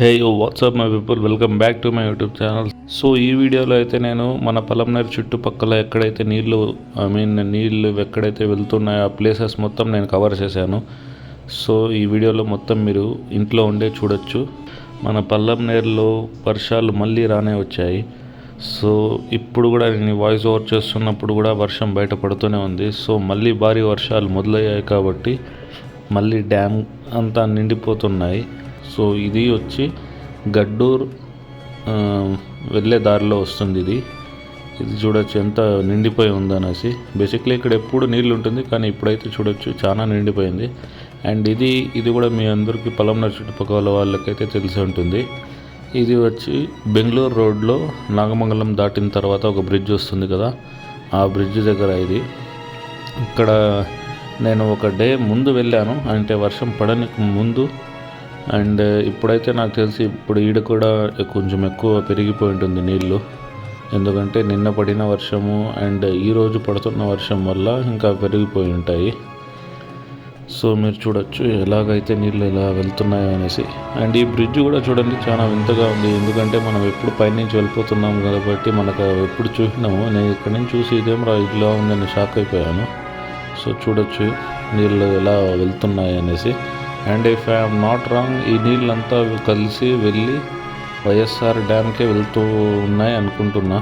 Hey yo what's up my people welcome back to my YouTube channel so ఈ వీడియోలో అయితే నేను మన పలంనేరు చుట్టుపక్కల ఎక్కడైతే నీళ్ళు ఐ మీన్ నీళ్ళు ఎక్కడైతే వెళ్తున్నాయో ఆ ప్లేసెస్ మొత్తం నేను కవర్ చేశాను. సో ఈ వీడియోలో మొత్తం మీరు ఇంట్లో ఉండే చూడొచ్చు. మన పల్లంనేరులో వర్షాలు మళ్ళీ రానే వచ్చాయి. సో ఇప్పుడు కూడా నేను వాయిస్ ఓవర్ చేస్తున్నప్పుడు కూడా వర్షం బయట పడుతూనే ఉంది. సో మళ్ళీ భారీ వర్షాలు మొదలయ్యాయి కాబట్టి మళ్ళీ డ్యామ్ అంతా నిండిపోతున్నాయి. సో ఇది వచ్చి గడ్డూర్ వెళ్ళే దారిలో వస్తుంది ఇది. ఇది చూడొచ్చు ఎంత నిండిపోయి ఉందనేసి. బేసిక్లీ ఇక్కడ ఎప్పుడు నీళ్ళు ఉంటుంది కానీ ఇప్పుడైతే చూడొచ్చు చాలా నిండిపోయింది. అండ్ ఇది ఇది కూడా మీ అందరికీ పొలంనర్ చుట్టుపక్కల వాళ్ళకైతే తెలిసి ఉంటుంది. ఇది వచ్చి బెంగళూరు రోడ్లో నాగమంగళం దాటిన తర్వాత ఒక బ్రిడ్జ్ వస్తుంది కదా. ఆ బ్రిడ్జ్ దగ్గర ఇది. ఇక్కడ నేను ఒక డే ముందు వెళ్ళాను అంటే వర్షం పడని ముందు అండ్ ఇప్పుడైతే నాకు తెలిసి ఇప్పుడు ఈడ కూడా కొంచెం ఎక్కువ పెరిగిపోయి ఉంటుంది నీళ్ళు. ఎందుకంటే నిన్న పడిన వర్షము అండ్ ఈరోజు పడుతున్న వర్షం వల్ల ఇంకా పెరిగిపోయి ఉంటాయి. సో మీరు చూడొచ్చు ఎలాగైతే నీళ్ళు ఇలా వెళ్తున్నాయో అనేసి. అండ్ ఈ బ్రిడ్జ్ కూడా చూడండి చాలా వింతగా ఉంది. ఎందుకంటే మనం ఎప్పుడు పైనుంచి వెళ్ళిపోతున్నాం కాబట్టి మనకు ఎప్పుడు చూసినాము. నేను ఇక్కడ నుంచి చూసి ఇదేం రా ఇట్లా ఉందని షాక్ అయిపోయాను. సో చూడొచ్చు నీళ్ళు ఎలా వెళ్తున్నాయి అనేసి. And if I'm not wrong ఈ నీళ్ళంతా కలిసి వెళ్ళి వైఎస్ఆర్ డ్యామ్కే వెళ్తూ ఉన్నాయి అనుకుంటున్నా.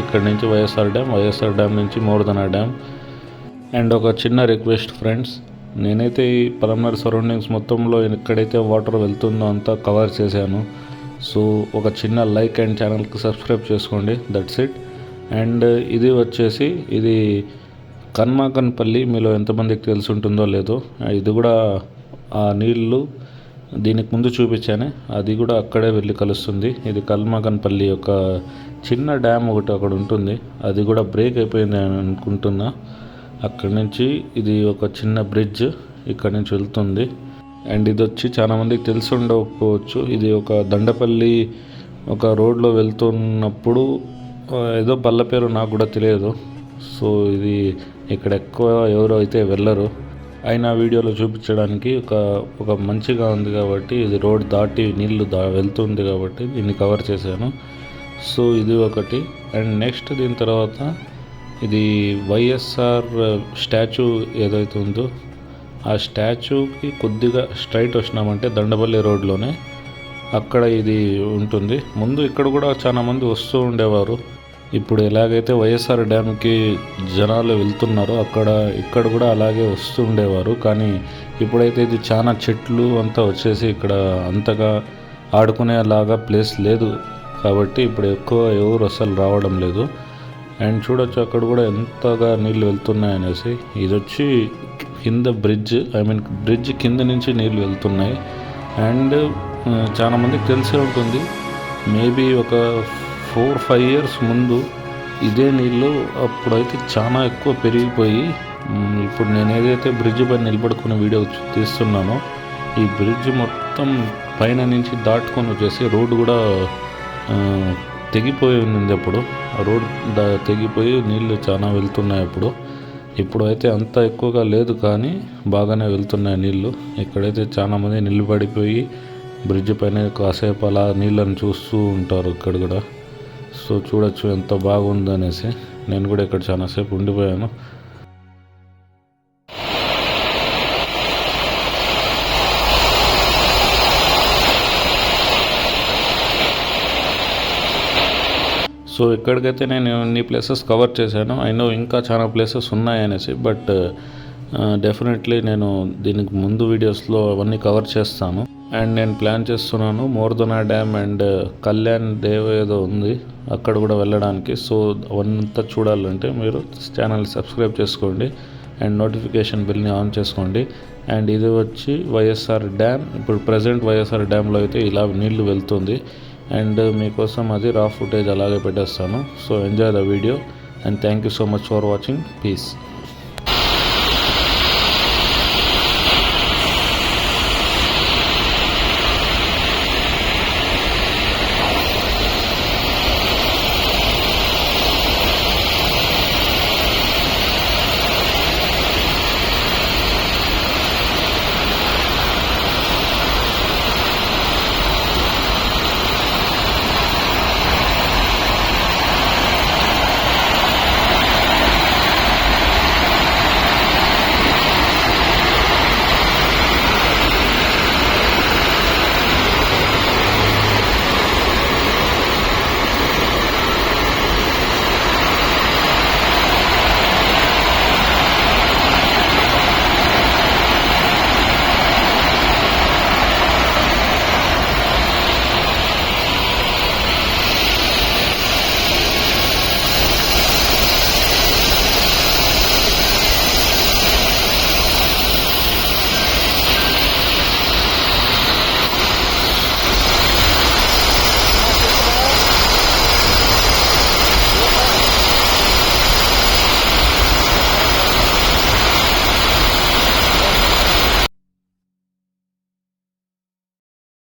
ఇక్కడ నుంచి వైఎస్ఆర్ డ్యామ్ వైఎస్ఆర్ డ్యామ్ నుంచి మోర్దన డ్యామ్. అండ్ ఒక చిన్న రిక్వెస్ట్ ఫ్రెండ్స్ నేనైతే ఈ పలమనేరు సరౌండింగ్స్ మొత్తంలో ఎక్కడైతే వాటర్ వెళ్తుందో అంతా కవర్ చేశాను. సో ఒక చిన్న లైక్ అండ్ ఛానల్కి సబ్స్క్రైబ్ చేసుకోండి. దట్స్ ఇట్ అండ్ ఇది వచ్చేసి ఇది కన్మాకన్పల్లి మీలో ఎంతమందికి తెలిసి ఉంటుందో లేదో ఇది కూడా ఆ నీళ్ళు దీనికి ముందు చూపించానే అది కూడా అక్కడే వెళ్ళి కలుస్తుంది. ఇది కల్మాకన్పల్లి యొక్క చిన్న డ్యామ్ ఒకటి అక్కడ ఉంటుంది. అది కూడా బ్రేక్ అయిపోయింది అని అనుకుంటున్నా. అక్కడి నుంచి ఇది ఒక చిన్న బ్రిడ్జ్ ఇక్కడ నుంచి వెళ్తుంది. అండ్ ఇది వచ్చి చాలామందికి తెలిసి ఉండకపోవచ్చు. ఇది ఒక దండపల్లి ఒక రోడ్లో వెళ్తున్నప్పుడు ఏదో పల్ల పేరు నాకు కూడా తెలియదు. సో ఇది ఇక్కడ ఎక్కువ ఎవరు అయితే వెళ్ళరు అయినా వీడియోలో చూపించడానికి ఒక ఒక మంచిగా ఉంది కాబట్టి ఇది రోడ్ దాటి నీళ్ళు దా వెళ్తుంది కాబట్టి దీన్ని కవర్ చేశాను. సో ఇది ఒకటి. అండ్ నెక్స్ట్ దీని తర్వాత ఇది వైఎస్ఆర్ స్టాచ్యూ ఏదైతే ఉందో ఆ స్టాచ్యూకి కొద్దిగా స్ట్రైట్ వచ్చినామంటే దండపల్లి రోడ్లోనే అక్కడ ఇది ఉంటుంది. ముందు ఇక్కడ కూడా చాలామంది వస్తూ ఉండేవారు. ఇప్పుడు ఎలాగైతే వైఎస్ఆర్ డ్యామ్కి జనాలు వెళ్తున్నారో అక్కడ ఇక్కడ కూడా అలాగే వస్తుండేవారు కానీ ఇప్పుడైతే ఇది చాలా చెట్లు అంతా వచ్చేసి ఇక్కడ అంతగా ఆడుకునేలాగా ప్లేస్ లేదు. కాబట్టి ఇప్పుడు ఎక్కువ ఎవరు అసలు రావడం లేదు. అండ్ చూడొచ్చు అక్కడ కూడా ఎంతగా నీళ్ళు వెళ్తున్నాయి అనేసి. ఇది వచ్చి కింద బ్రిడ్జ్ ఐ మీన్ బ్రిడ్జ్ కింద నుంచి నీళ్ళు వెళ్తున్నాయి. అండ్ చాలామందికి తెలిసే ఉంటుంది. మేబీ ఒక ఫోర్ ఫైవ్ ఇయర్స్ ముందు ఇదే నీళ్ళు అప్పుడైతే చాలా ఎక్కువ పెరిగిపోయి ఇప్పుడు నేను ఏదైతే బ్రిడ్జ్ పైన నిలబడుకున్న వీడియో తీస్తున్నానో ఈ బ్రిడ్జ్ మొత్తం పైన నుంచి దాటుకొని వచ్చేసి రోడ్డు కూడా తెగిపోయి ఉంది అప్పుడు. ఆ రోడ్ తెగిపోయి నీళ్ళు చాలా వెళ్తున్నాయి అప్పుడు. ఇప్పుడు అయితే అంత ఎక్కువగా లేదు కానీ బాగానే వెళ్తున్నాయి నీళ్ళు. ఇక్కడైతే చాలా మంది నిలబడిపోయి బ్రిడ్జ్ పైన కాసేపు అలా నీళ్ళని చూస్తూ ఉంటారు ఇక్కడ కూడా. సో చూడొచ్చు ఎంత బాగుందనేసి. నేను కూడా ఇక్కడ చాలాసేపు ఉండిపోయాను. సో ఎక్కడికైతే నేను ఇన్ని ప్లేసెస్ కవర్ చేశాను ఐ నో ఇంకా చాలా ప్లేసెస్ ఉన్నాయనేసి బట్ డెఫినెట్లీ నేను దీనికి ముందు వీడియోస్లో అవన్నీ కవర్ చేస్తాను. అండ్ నేను ప్లాన్ చేస్తున్నాను మోర్దనా డ్యామ్ అండ్ కళ్యాణ్ దేవ్ ఏదో ఉంది అక్కడ కూడా వెళ్ళడానికి. సో అవంతా చూడాలంటే మీరు ఛానల్ సబ్స్క్రైబ్ చేసుకోండి అండ్ నోటిఫికేషన్ బిల్ని ఆన్ చేసుకోండి. అండ్ ఇది వచ్చి వైఎస్ఆర్ డ్యామ్ ఇప్పుడు ప్రజెంట్ వైఎస్ఆర్ డ్యామ్లో అయితే ఇలా నీళ్ళు వెళ్తుంది. అండ్ మీకోసం అది రా ఫుటేజ్ అలాగే పెట్టేస్తాను. So enjoy the video and thank you so much for watching peace